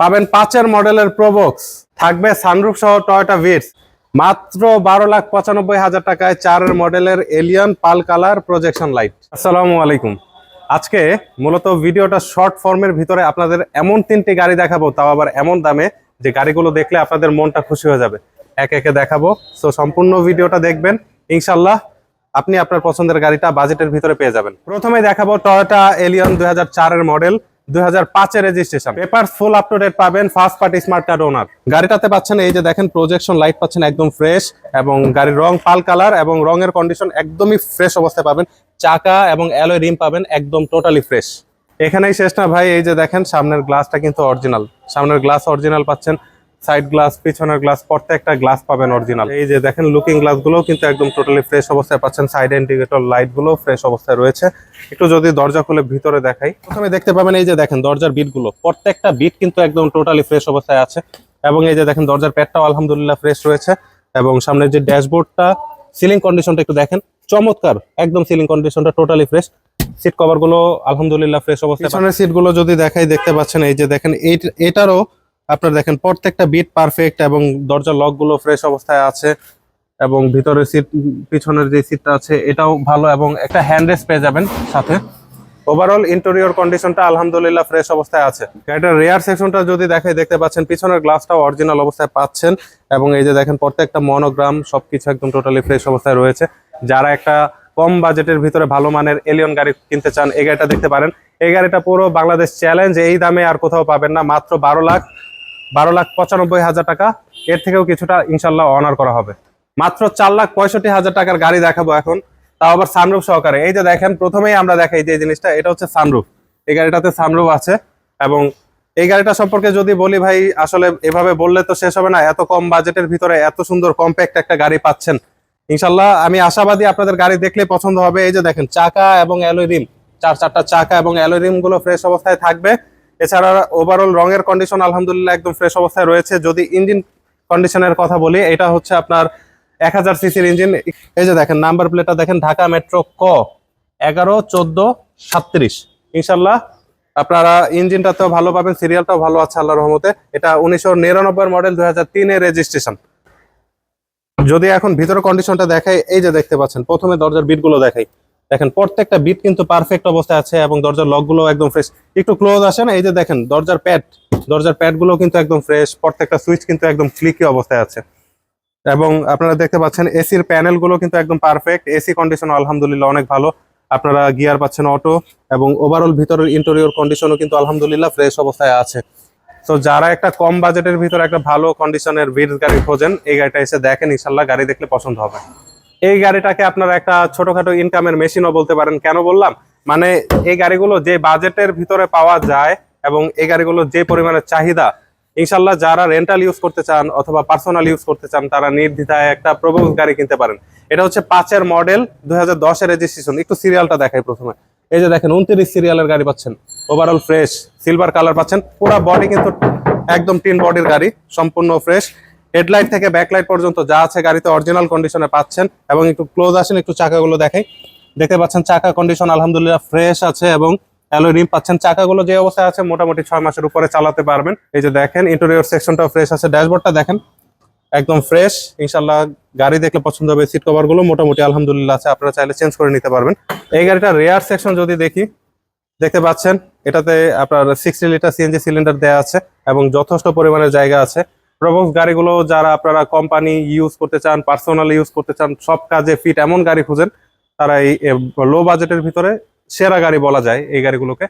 পাবেন পাঁচের মডেলের প্রোবক্স থাকবে সানরুফ সহ টয়োটা ভিটস মাত্র বারো লাখ পঁচানব্বই হাজার টাকায় চারের মডেলের এলিয়ন পাল কালার প্রজেকশন লাইট আসসালামু আলাইকুম। আজকে মূলত ভিডিওটা শর্ট ফর্মের ভিতরে আপনাদের এমন তিনটি গাড়ি দেখাবো, তাও আবার এমন দামে যে গাড়িগুলো দেখলে আপনাদের মনটা খুশি হয়ে যাবে। এক একে দেখাবো। সো সম্পূর্ণ ভিডিওটা দেখবেন। ইনশাল্লাহ আপনি আপনার পছন্দের গাড়িটা বাজেটের ভিতরে পেয়ে যাবেন। প্রথমে দেখাবো টয়োটা এলিয়ন দুই হাজার চারের মডেল দুই হাজার পাঁচের registration paper full up to date পাবেন first party smart card owner গাড়িটাতে পাচ্ছেন এই যে দেখেন প্রজেকশন লাইট পাচ্ছেন একদম ফ্রেশ এবং গাড়ির রং পাল কালার এবং রঙের কন্ডিশন একদমই ফ্রেশ অবস্থায় পাবেন। চাকা এবং অ্যালয় রিম পাবেন, একদম টোটালি ফ্রেশ এখানেই শেষ না ভাই, এই যে দেখেন, সামনের গ্লাসটা কিন্তু অরিজিনাল সামনের গ্লাস অরিজিনাল পাচ্ছেন। সাইড গ্লাস পিছনের গ্লাস প্রত্যেকটা গ্লাস পাবেন অরিজিনাল। এই যে দেখেন লুকিং গ্লাসগুলো কিন্তু একদম টোটালি ফ্রেশ অবস্থায় পাচ্ছেন। সাইড ইন্ডিকেটর লাইটগুলো ফ্রেশ অবস্থায় রয়েছে। একটু যদি দরজা খুলে ভিতরে দেখাই। প্রথমে দেখতে পাবেন এই যে দেখেন দরজার বিটগুলো প্রত্যেকটা বিট কিন্তু একদম টোটালি ফ্রেশ অবস্থায় আছে। এবং এই যে দেখেন দরজার প্যাডটাও আলহামদুলিল্লাহ ফ্রেশ রয়েছে। এবং সামনের যে ড্যাশবোর্ডটা সিলিং কন্ডিশনটা একটু দেখেন। চমৎকার! একদম সিলিং কন্ডিশনটা টোটালি ফ্রেশ সিট কভারগুলো আলহামদুলিল্লাহ ফ্রেশ অবস্থায় পিছনের সিটগুলো যদি দেখাই দেখতে পাচ্ছেন এই যে দেখেন এই- এটারও আপনার দেখেন, প্রত্যেকটা বিট পারফেক্ট এবং দরজার লকগুলো ফ্রেশ অবস্থায় আছে এবং ভিতরের সিট পিছনের যে সিটটা আছে, এটাও ভালো এবং একটা হ্যান্ড রেস্ট পেয়ে যাবেন সাথে। ওভারঅল ইন্টেরিয়র কন্ডিশনটা আলহামদুলিল্লাহ ফ্রেশ অবস্থায় আছে। গাড়িটার রেয়ার সেকশনটা যদি দেখাই দেখতে পাচ্ছেন, পিছনের গ্লাসটাও অরিজিনাল অবস্থায় পাচ্ছেন এবং এই যে দেখেন, প্রত্যেকটা মনোগ্রাম সবকিছু একদম টোটালি ফ্রেশ অবস্থায় রয়েছে। যারা একটা কম বাজেটের ভিতরে ভালো মানের এলিয়ন গাড়ি কিনতে চান, এই গাড়িটা দেখতে পারেন। এই গাড়িটা পুরো বাংলাদেশ চ্যালেঞ্জ এই দামে আর কোথাও পাবেন না। মাত্র বারো লাখ বারো লাখ পঁচানব্বই হাজার টাকা। এর থেকেও কিছুটা ইনশাল্লাহ অনার করা হবে। মাত্র চার লাখ পঁয়ষট্টি হাজার টাকার গাড়ি দেখাবো এখন। তাও আবার সানরুফ সহকারে। এই যে দেখেন, প্রথমেই আমরা দেখাই যে জিনিসটা, এটা হচ্ছে সানরুফ এই গাড়িটাতে সানরুফ আছে এবং এই গাড়িটা সম্পর্কে যদি বলি ভাই, আসলে এভাবে বললে তো শেষ হবে না। এত কম বাজেটের ভিতরে এত সুন্দর কম্প্যাক্ট একটা গাড়ি পাচ্ছেন। ইনশাল্লাহ আমি আশাবাদী আপনাদের গাড়ি দেখলে পছন্দ হবে। এই যে দেখেন, চাকা এবং অ্যালোয় রিম চার চারটা চাকা এবং অ্যালোয় রিমগুলো ফ্রেশ অবস্থায় থাকবে। এছাড়া ওভারঅল রঙের কন্ডিশন আলহামদুলিল্লাহ একদম ফ্রেশ অবস্থায় রয়েছে। যদি ইঞ্জিন কন্ডিশনের কথা বলি, এটা হচ্ছে আপনার এক হাজার সিসির ইঞ্জিন এই যে দেখেন নাম্বার প্লেটটা দেখেন, ঢাকা মেট্রো ক, এগারো, চোদ্দ, সাতত্রিশ। ইনশাল্লাহ আপনারা ইঞ্জিনটাতেও ভালো পাবেন সিরিয়ালটাও ভালো আছে আল্লাহ রহমতে। এটা উনিশশো নিরানব্বই মডেল দুই হাজার তিনের রেজিস্ট্রেশন যদি এখন ভিতরে কন্ডিশনটা দেখাই, এই যে দেখতে পাচ্ছেন, প্রথমে দরজার বিটগুলো দেখাই। দেখেন, প্রত্যেকটা বিট কিন্তু পারফেক্ট অবস্থায় আছে এবং দরজার লকগুলো একদম ফ্রেশ একটু ক্লোজ আসে না এই যে দেখেন, দরজার প্যাড দরজার প্যাডগুলো কিন্তু একদম ফ্রেশ প্রত্যেকটা সুইচ কিন্তু একদম ক্লিকি অবস্থায় আছে। এবং আপনারা দেখতে পাচ্ছেন এসির প্যানেলগুলো কিন্তু একদম পারফেক্ট এসি কন্ডিশন আলহামদুলিল্লাহ অনেক ভালো। আপনারা গিয়ার পাচ্ছেন অটো এবং ওভারঅল ভিতরের ইন্টেরিয়র কন্ডিশনও কিন্তু আলহামদুলিল্লাহ ফ্রেশ অবস্থায় আছে। তো যারা একটা কম বাজেটের ভিতরে একটা ভালো কন্ডিশনের ভিডস গাড়ি খোঁজেন, এই গাড়িটা এসে দেখেন ইনশাল্লাহ গাড়ি দেখলে পছন্দ হবে। এই গাড়িটাকে আপনারা একটা ছোটখাটো ইনকামের মেশিনও বলতে পারেন। কেন বললাম? মানে এই গাড়িগুলো যে বাজেটের ভিতরে পাওয়া যায় এবং এই গাড়িগুলো যে পরিমাণে চাহিদা ইনশাল্লাহ যারা রেন্টাল ইউজ করতে চান অথবা পার্সোনাল ইউজ করতে চান, তারা নির্দ্বিধায় একটা প্রবল গাড়ি কিনতে পারেন। এটা হচ্ছে পাঁচের মডেল দুই হাজার রেজিস্ট্রেশন একটু সিরিয়ালটা দেখাই প্রথমে। এই যে দেখেন, উনত্রিশ সিরিয়ালের গাড়ি পাচ্ছেন। ওভারঅল ফ্রেশ সিলভার কালার পাচ্ছেন। পুরো বডি কিন্তু একদম টিন বডির গাড়ি, সম্পূর্ণ ফ্রেশ হেডলাইট থেকে ব্যাকলাইট পর্যন্ত যা আছে গাড়িতে অরিজিনাল কন্ডিশনে পাচ্ছেন এবং একটু ক্লোজ আসেন, একটু চাকাগুলো দেখাই দেখতে পাচ্ছেন চাকা কন্ডিশন আলহামদুলিল্লাহ ফ্রেশ আছে এবং অ্যালোয় রিম পাচ্ছেন। চাকাগুলো যে অবস্থায় আছে মোটামুটি ছয় মাসের উপরে চালাতে পারবেন। এই যে দেখেন ইন্টেরিয়র সেকশনটাও ফ্রেশ আছে। ড্যাশবোর্ডটা দেখেন, একদম ফ্রেশ ইনশাল্লাহ গাড়ি দেখলে পছন্দ হবে। সিট কভারগুলো মোটামুটি আলহামদুলিল্লাহ আছে। আপনারা চাইলে চেঞ্জ করে নিতে পারবেন। এই গাড়িটা রেয়ার সেকশন যদি দেখি, দেখতে পাচ্ছেন, এটাতে আপনার সিক্সটি লিটার সিএনজি সিলিন্ডার দেওয়া আছে এবং যথেষ্ট পরিমাণের জায়গা আছে। প্রবক্স গাড়িগুলো যারা আপনারা কোম্পানি ইউজ করতে চান পার্সোনাল ইউজ করতে চান, সব কাজে ফিট এমন গাড়ি খুঁজেন, তারা এই লো বাজেটের ভিতরে সেরা গাড়ি বলা যায় এই গাড়িগুলোকে।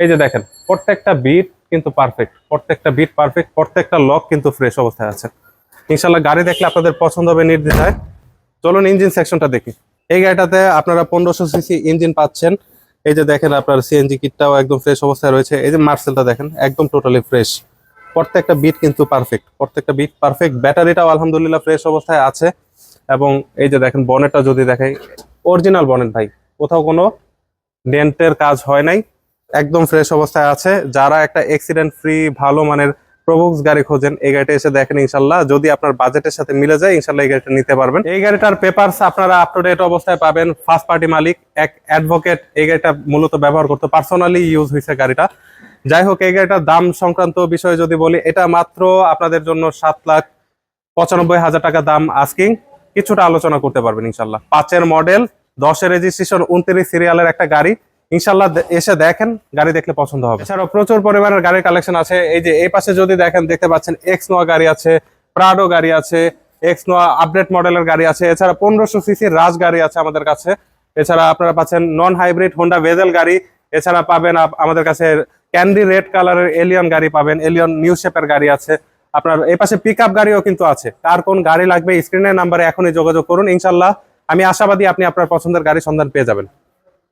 এই যে দেখেন, প্রত্যেকটা বিট কিন্তু পারফেক্ট প্রত্যেকটা বিট পারফেক্ট প্রত্যেকটা লক কিন্তু ফ্রেশ অবস্থায় আছে। ইনশাল্লাহ গাড়ি দেখলে আপনাদের পছন্দ হবে নির্দ্বিধায়। চলুন ইঞ্জিন সেকশনটা দেখি। এই গাড়িটাতে আপনারা পনেরোশো সিসি ইঞ্জিন পাচ্ছেন। এই যে দেখেন আপনার সিএনজি কিটটাও একদম ফ্রেশ অবস্থায় রয়েছে। এই যে মার্সেলটা দেখেন, একদম টোটালি ফ্রেশ প্রত্যেকটা বিট কিন্তু পারফেক্ট প্রত্যেকটা বিট পারফেক্ট ব্যাটারিটাও আলহামদুলিল্লাহ ফ্রেশ অবস্থায় আছে। এবং এই যে দেখেন বনেটটা যদি দেখাই অরিজিনাল বনেট ভাই, কোথাও কোনো ডেন্টের কাজ হয় নাই, একদম ফ্রেশ অবস্থায় আছে। যারা একটা অ্যাক্সিডেন্ট ফ্রি ভালো মানের প্রবক্স গাড়ি খোঁজেন, এই গাড়িটা এসে দেখেন ইনশাল্লাহ। যদি আপনার বাজেটের সাথে মিলে যায়, ইনশাল্লাহ এই গাড়িটা নিতে পারবেন। এই গাড়িটার পেপারস আপনারা আপ টু ডেট অবস্থায় পাবেন। ফার্স্ট পার্টি মালিক, এক অ্যাডভোকেট এই গাড়িটা মূলত ব্যবহার করতো। পার্সোনালি ইউজ হয়েছে গাড়িটা। যাই হোক এই গাড়িটার দাম সংক্রান্ত বিষয়ে যদি বলি, এটা মাত্র আপনাদের জন্য সাত লাখ পঁচানব্বই হাজার টাকা দাম আস্কিং কিছুটা আলোচনা করতে পারবেন ইনশাল্লাহ। পাঁচের মডেল দশের রেজিস্ট্রেশন উনত্রিশ সিরিয়ালের একটা গাড়ি। ইনশাল্লাহ এসে দেখেন, গাড়ি দেখলে পছন্দ হবে। এছাড়াও প্রচুর পরিমাণের গাড়ির কালেকশন আছে। এই যে এই পাশে যদি দেখেন, দেখতে পাচ্ছেন এক্স নোয়া গাড়ি আছে প্রাডো গাড়ি আছে এক্স নোয়া আপডেট মডেলের গাড়ি আছে। এছাড়া পনেরোশো সিসির রাজ গাড়ি আছে আমাদের কাছে। এছাড়া আপনারা পাচ্ছেন নন হাইব্রিড হোন্ডা ভেজেল গাড়ি। এছাড়া পাবেন আমাদের কাছে ক্যান্ডি রেড কালারের এলিয়ন গাড়ি পাবেন, এলিয়ন নিউ শেপের গাড়ি আছে। আপনার এই পাশে পিক গাড়িও কিন্তু আছে। কার কোন গাড়ি লাগবে স্ক্রিনের নাম্বারে এখনই যোগাযোগ করুন, ইনশাল্লাহ। আমি আশাবাদী আপনি আপনার পছন্দের গাড়ি সন্ধান পেয়ে যাবেন।